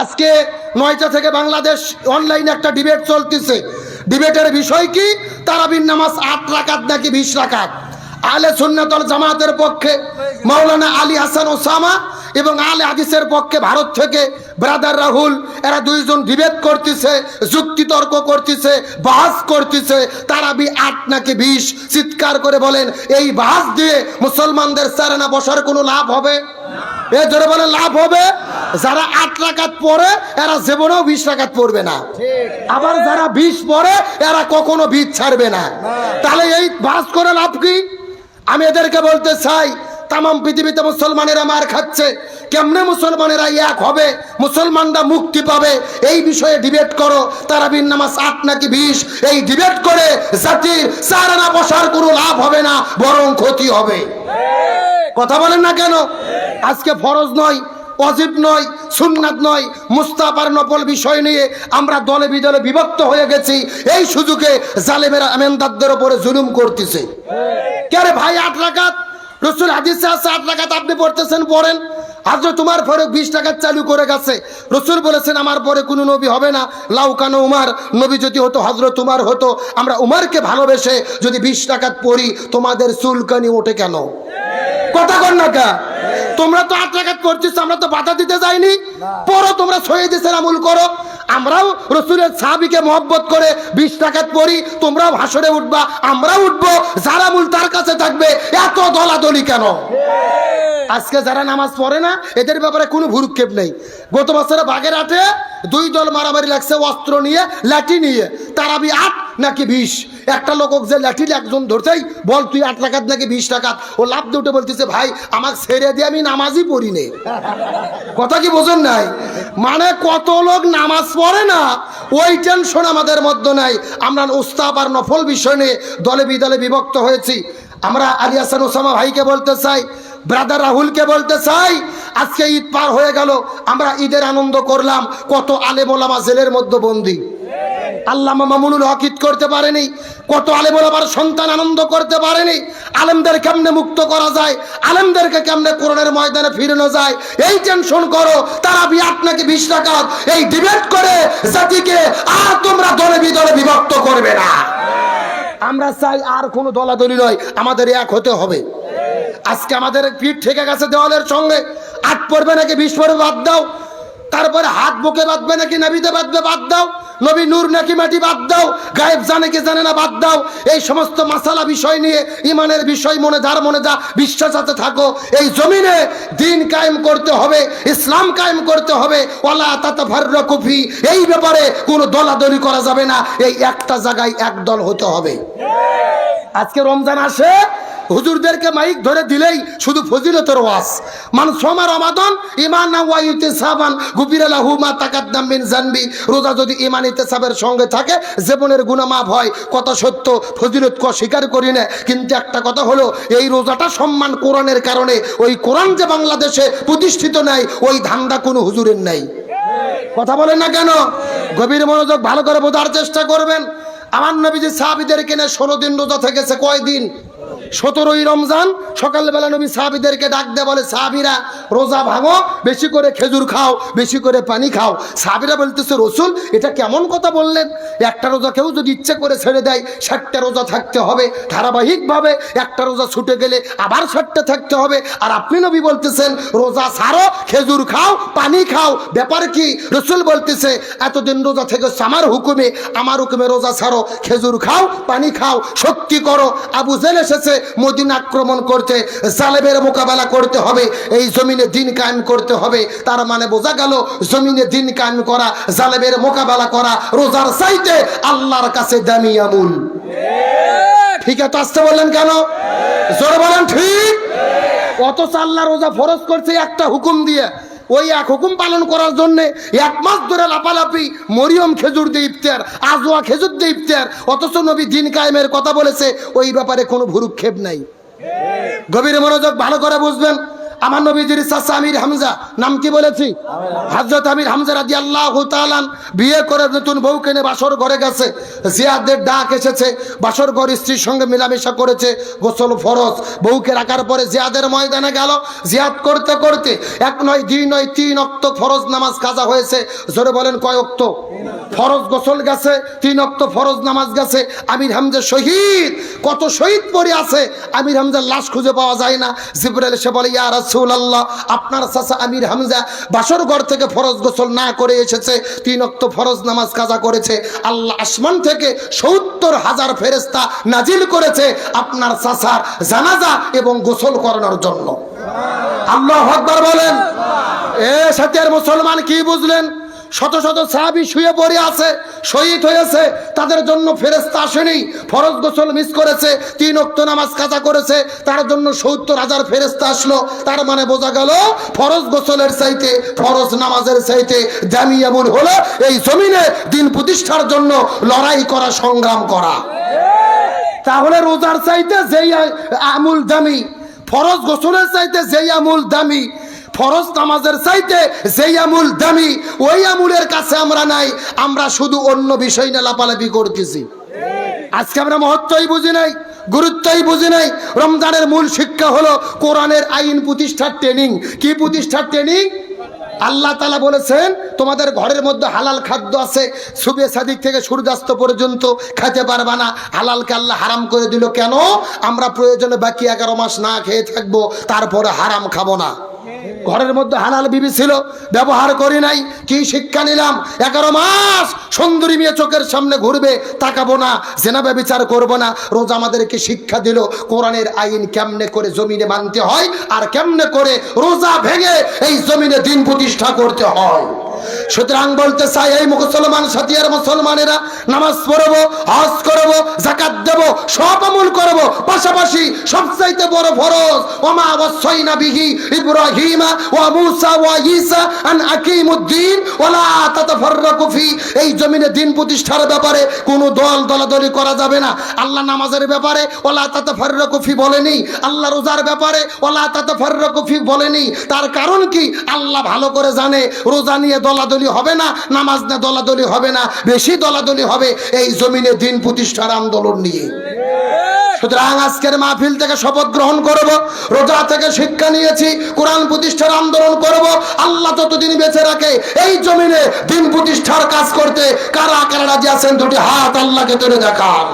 আজকে নয়টা থেকে বাংলাদেশ অনলাইনে একটা ডিবেট চলতেছে। ডিবেটের বিষয় কি? তারাবির নামাজ আট রাকাত নাকি বিশ রাকাত? আলে সুন্নাতল জামাতের পক্ষে মাওলানা আলী হাসান ওসামা এবং আলে হাদিসের পক্ষে ভারত থেকে ব্রাদার রাহুল, এরা দুইজন ডিবেট করতেছে যুক্তি তর্ক করতেছে বাহাস করতেছে। তারাবি আট নাকি বিশ? চিৎকার করে বলেন, এই বাহাস দিয়ে মুসলমানদের সারানা বসার কোনো লাভ হবে? এ জোরে বলে লাভ হবে? যারা আট রাকাত পড়ে, এরা জীবনেও বিশ রাকাত পড়বে না। আবার যারা বিশ পড়ে, এরা কখনো বীজ ছাড়বে না। তাহলে এই বাস করে লাভ কি? আমি এদেরকে বলতে চাই তাম পৃথিবীতে মুসলমানেরা মার খাচ্ছে। কেমনে মুসলমানেরা এক হবে? মুসলমানরা মুক্তি পাবে। এই বিষয়ে ডিবেট করো। তারা নামাজ আট নাকি বিশ? এই ডিবেট করে জাতির সারানা বসার কোনো লাভ হবে না, বরং ক্ষতি হবে। কথা বলেন না কেন? আজকে ফরজ নয় অজিব নয়, সুন্নাত নয় মুস্তাফার নকল বিষয় নিয়ে আমরা দলে বিদলে বিভক্ত হয়ে গেছি। এই সুযোগে জালেমেরা আমেনদারদের ওপরে জুলুম করতেছে। কে ভাই, আট লাগাত রসুল হাদিসে আছে, আট লাগাত আপনি পড়তেছেন, পড়েন। আজ তোমার পরে বিশ টাকা চালু করে গেছে। রসুল বলেছেন, আমার পরে কোনো নবী হবে না। লাউকানো উমার, নবী যদি হতো হজরত উমার হতো। আমরা উমারকে ভালোবেসে যদি বিশ টাকা পড়ি, তোমাদের চুলকানি ওঠে কেন? কথা কর না তোমরা তো আত্মঘাত করছিস আমরা তো বাধা দিতে যাইনি। পরো তোমরা দেশের আমল করো। আমরাও রসুলের সাহাবিকে মহব্বত করে বিশ টাকাত পড়ি তোমরাও ভাষণে উঠবা আমরাও উঠবো। যারা মূল তার কাছে থাকবে এত দলাদলি কেন? আজকে যারা নামাজ পড়ে না এদের ব্যাপারে কোনো ভুরুক্ষেপ নেই। গত বছরে বাঘের আটে দুই দল মারামারি লাগছে, অস্ত্র নিয়ে, লাঠি নিয়ে। তারাবি আট নাকি বিষ একটা লোক যে লাঠি একজন ধরছেই, বল তুই আট টাকাত নাকি বিশ টাকাত ও লাভ দুটো বলতেছে, ভাই, আমাকে ছেড়ে দিয়ে আমি নামাজই পড়ি নে। কথা কি বোঝেন নাই? মানে কত লোক নামাজ পড়ে না, ওই টেনশন আমাদের মধ্যে নাই। আমরা উস্তাব আর নফল বিষয় নিয়ে দলে বিদলে বিভক্ত হয়েছি। আমরা আলী হাসান ওসামা ভাইকে বলতে চাই, ব্রাদার রাহুলকে বলতে চাই, আজকে ঈদ পার হয়ে গেল, আমরা ঈদের আনন্দ করলাম, কত আলেম ওলামা জেলের মধ্যে বন্দী। আল্লাহ মামুনুল হক ঈদ করতে পারেনি, কত আলেম ওলামার সন্তান আনন্দ করতে পারেনি, আলেমদের কেমনে মুক্ত করা যায়, আলেমদেরকে কেমনে কোরআনের ময়দানে ফিরানো যায়, এই টেনশন করো তারা বি আপনাকে বিশ টাকা এই ডিবেট করে জাতিকে আর তোমরা দলে বিদলে বিভক্ত করবে না। আমরা চাই আর কোনো দলাদলি নয়, আমাদের এক হতে হবে। আজকে আমাদের পিঠ ঠেকে গেছে দেওয়ালের সঙ্গে। আট পড়বে নাকি পড়বে বাদ দাও। তারপরে হাত বুকে বাঁধবে নাকি নাবিতে বাঁধবে বাদ দাও। নবী নূর নাকি মাটি বাদ দাও, গায়েব জানে কি জানে না বাদ দাও। এই সমস্ত মাসালা বিষয় নিয়ে, ইমানের বিষয় মনে যার মনে যা, বিশ্বাস আছে থাকো। এই জমিনে দিন কায়েম করতে হবে, ইসলাম কায়েম করতে হবে। ওলা তাতা ভার্র কুফি এই ব্যাপারে কোনো দলাদলি করা যাবে না। এই একটা জায়গায় এক দল হতে হবে। আজকে রমজান আসে হুজুরদেরকে মাইক ধরে দিলেই শুধু ফজিলতের ওয়াজ। মান সোমা রমাদন ইমান না ওয়াইতে সাবান আলাহু মা তাকাদ্দাম বিন জানবি। রোজা যদি ইমান ইতেসাবের সঙ্গে থাকে, জীবনের গুণা মাফ হয়। কথা সত্য, ফজিলত ক স্বীকার করি না। কিন্তু একটা কথা হলো, এই রোজাটা সম্মান কোরআনের কারণে, ওই কোরআন যে বাংলাদেশে প্রতিষ্ঠিত নাই, ওই ধান্দা কোনো হুজুরের নাই। কথা বলেন না কেন? গভীর মনোযোগ ভালো করে বোঝার চেষ্টা করবেন। আমার নবীজি সাহাবিদের কিনে ষোলো দিন রোজা থেকেছে, কয়দিন? সতেরোই রমজান সকালবেলা নবী সাহাবিদেরকে ডাক দেয় বলে, সাহাবিরা, রোজা ভাঙো, বেশি করে খেজুর খাও, বেশি করে পানি খাও। সাহাবিরা বলতেছে, রসুল, এটা কেমন কথা বললেন? একটা রোজা কেউ যদি ইচ্ছে করে ছেড়ে দেয়, ষাটটা রোজা থাকতে হবে। ধারাবাহিকভাবে একটা রোজা ছুটে গেলে আবার ষাটটা থাকতে হবে। আর আপনি নবী বলতেছেন, রোজা সারো খেজুর খাও, পানি খাও। ব্যাপার কি? রসুল বলতেছে, এতদিন রোজা থেকে আমার হুকুমে আমার হুকুমে রোজা ছাড়ো, খেজুর খাও, পানি খাও, শক্তি করো। আবু জেল এসেছে, মদিন আক্রমণ করতে জালেবের মোকাবেলা করতে হবে, এই জমিনে দিন কায়েম করতে হবে। তার মানে বোঝা গেল, জমিনে দিন কায়েম করা জালেবের মোকাবেলা করা, রোজার চাইতে আল্লাহর কাছে দামি আমুল। ঠিক আছে আসতে বললেন কেন? জোরে বলেন, ঠিক? অথচ আল্লাহ রোজা ফরজ করছে একটা হুকুম দিয়ে। ওই এক হুকুম পালন করার জন্য এক মাস ধরে লাপালাপি মরিয়ম খেজুর দিয়ে ইফতার, আজোয়া খেজুর দিয়ে ইফতার। অথচ নবী দিন কায়েমের কথা বলেছে, ওই ব্যাপারে কোনো ভুরুক্ষেপ নাই। গভীর মনোযোগ ভালো করে বুঝবেন। আমার নবীজির চাচা আমির হামজা, নাম কি বলেছি? হজরত আমির হামজা রাজি আল্লাহ বিয়ে করে নতুন বউ কেনে বাসর ঘরে গেছে। জিয়াদের ডাক এসেছে, বাসর ঘর স্ত্রীর সঙ্গে মেলামেশা করেছে, গোসল ফরজ। বউকে রাখার পরে জিয়াদের ময়দানে গেল। জিয়াদ করতে করতে এক নয়, দুই নয়, তিন অক্ত ফরজ নামাজ কাজা হয়েছে। জোরে বলেন কয় অক্ত? ফরজ গোসল গেছে, তিন অক্ত ফরজ নামাজ গেছে। আমির হামজা শহীদ, কত শহীদ পড়ে আছে। আমির হামজার লাশ খুঁজে পাওয়া যায় না। জিবরাল এসে বলে, ইয়া রাসূল আল্লাহ আপনার চাচা আমির হামজা বাসর ঘর থেকে ফরজ গোসল না করে এসেছে, তিন অক্ত ফরজ নামাজ কাজা করেছে, আল্লাহ আসমান থেকে সত্তর হাজার ফেরেস্তা নাজিল করেছে আপনার চাচার জানাজা এবং গোসল করানোর জন্য। আল্লাহ আকবার বলেন। এ সাথে মুসলমান কি বুঝলেন? শত শত সাহাবি শুয়ে পড়ে আছে, শহীদ হয়েছে, তাদের জন্য ফেরেস্তা আসেনি, ফরজ গোসল মিস করেছে, তিন অক্ত নামাজ কাজা করেছে, তার জন্য সত্তর হাজার ফেরেস্তা আসলো, তার মানে বোঝা গেল ফরজ গোসলের চাইতে, ফরজ নামাজের চাইতে দামি এমন হলো, এই জমিনে দিন প্রতিষ্ঠার জন্য লড়াই করা, সংগ্রাম করা। তাহলে রোজার চাইতে যেই আমুল দামি, ফরজ গোসলের চাইতে যেই আমুল দামি ফরজ নামাজের চাইতে যেই আমুল দামি, ওই আমুলের কাছে আমরা নাই, আমরা শুধু অন্য বিষয় নিয়ে লাপালাপি করতেছি। আজকে আমরা মহত্বই বুঝি নাই, গুরুত্বই বুঝি নাই, রমজানের মূল শিক্ষা হলো কোরআনের আইন প্রতিষ্ঠার ট্রেনিং কি প্রতিষ্ঠার ট্রেনিং আল্লাহ তালা বলেছেন, তোমাদের ঘরের মধ্যে হালাল খাদ্য আছে, সুবে সাদিক থেকে সূর্যাস্ত পর্যন্ত খেতে পারবা না। হালালকে আল্লাহ হারাম করে দিল কেন? আমরা প্রয়োজনে বাকি এগারো মাস না খেয়ে থাকব, তারপরে হারাম খাব না। ঘরের মধ্যে হালাল বিবি ছিল, ব্যবহার করি নাই, কি শিক্ষা নিলাম? এগারো মাস সুন্দরী মেয়ে চোখের সামনে ঘুরবে, তাকাবো না জেনাবে বিচার করব না, রোজ আমাদেরকে শিক্ষা দিল, কোরআনের আইন কেমনে করে জমিনে মানতে হয়, আর কেমনে করে রোজা ভেঙে এই জমিনে দিন প্রতিষ্ঠা করতে হয়। সুতরাং বলতে চাই, এই মুসলমান সাথিয়ার মুসলমানেরা নামাজ পড়ব, হজ করব জাকাত দেব, সব আমল করব। পাশাপাশি সবচাইতে বড় ফরজ, ওমা ওয়াসাইনা বিহি ইব্রাহিমা ওয়া মূসা ওয়া ঈসা আন আকিমুদ্দিন ওয়ালা তাতাফাররাকু ফি। এই জমিনে দিন প্রতিষ্ঠার ব্যাপারে কোনো দল দলাদলি করা যাবে না। আল্লাহ নামাজের ব্যাপারে ওলা তাতাফাররাকু ফি বলেনি। আল্লাহ রোজার ব্যাপারে ওলা তাতাফাররাকু ফি বলেনি। তার কারণ কি? আল্লাহ ভালো করে জানে, রোজা নিয়ে দলাদলি হবে না, নামাজ নিয়ে দলাদলি হবে না, বেশি দলাদলি হবে এই জমিনে দিন প্রতিষ্ঠার আন্দোলন নিয়ে। সুতরাং আজকের মাহফিল থেকে শপথ গ্রহণ করব, রোজা থেকে শিক্ষা নিয়েছি, কোরআন প্রতিষ্ঠার আন্দোলন করব, আল্লাহ যতদিন বেঁচে রাখে এই জমিনে দিন প্রতিষ্ঠার কাজ করতে কারা কারা রাজি আছেন দুটি হাত আল্লাহকে তুলে দেখান।